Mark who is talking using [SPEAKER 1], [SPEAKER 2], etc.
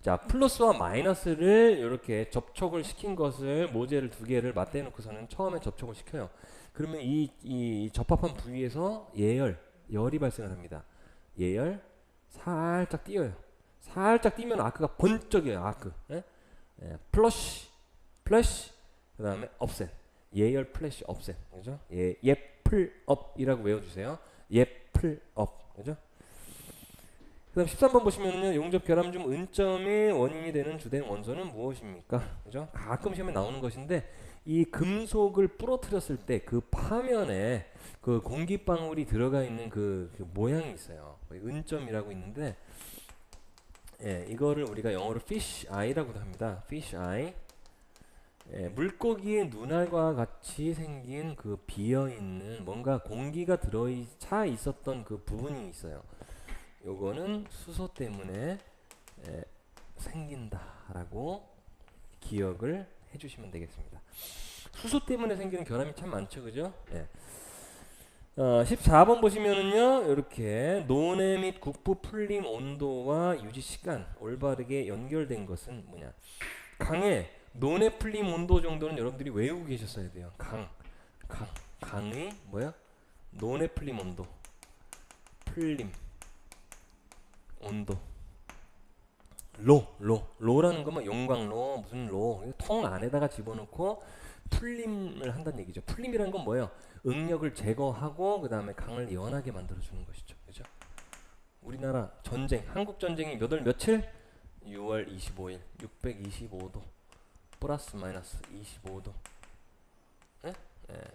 [SPEAKER 1] 자 플러스와 마이너스를 이렇게 접촉을 시킨 것을 모재를 두 개를 맞대 놓고서는 처음에 접촉을 시켜요. 그러면 이, 이 접합한 부위에서 예열, 열이 발생을 합니다. 예열 살짝 띄어요. 살짝 띄면 아크가 번쩍여요. 아크. 예? 예, 플러시, 플래시, 그 다음에 업셋. 예열 플래시 업셋. 그죠? 예, 예플 업이라고 외워주세요. 예플 업. 그죠? 그 다음 13번 보시면은요 용접 결함 중 은점이 원인이 되는 주된 원소는 무엇입니까? 그죠? 가끔 시험에 나오는 것인데 이 금속을 부러뜨렸을 때 그 파면에 그 공기 방울이 들어가 있는 그, 그 모양이 있어요. 은점이라고 있는데 예, 이거를 우리가 영어로 fish eye라고도 합니다. fish eye. 예, 물고기의 눈알과 같이 생긴 그 비어 있는 뭔가 공기가 들어 차 있었던 그 부분이 있어요. 요거는 수소 때문에 에, 생긴다라고 기억을 해주시면 되겠습니다. 수소 때문에 생기는 결함이 참 많죠, 그죠? 예. 어, 14번 보시면은요, 이렇게 노내 및 국부 풀림 온도와 유지 시간 올바르게 연결된 것은 뭐냐? 강의 노내 풀림 온도 정도는 여러분들이 외우고 계셨어야 돼요. 강, 강, 강의 뭐야? 노내 풀림 온도, 풀림. 온도 로, 로, 로라는 건뭐 용광로 무슨 로, 통 안에다가 집어넣고 풀림을 한다는 얘기죠. 풀림이라는 건 뭐예요? 응력을 제거하고 그 다음에 강을 연하게 만들어주는 것이죠. 그죠? 우리나라 전쟁, 한국 전쟁이 몇 월 며칠? 6월 25일, 625도 플러스 마이너스 25도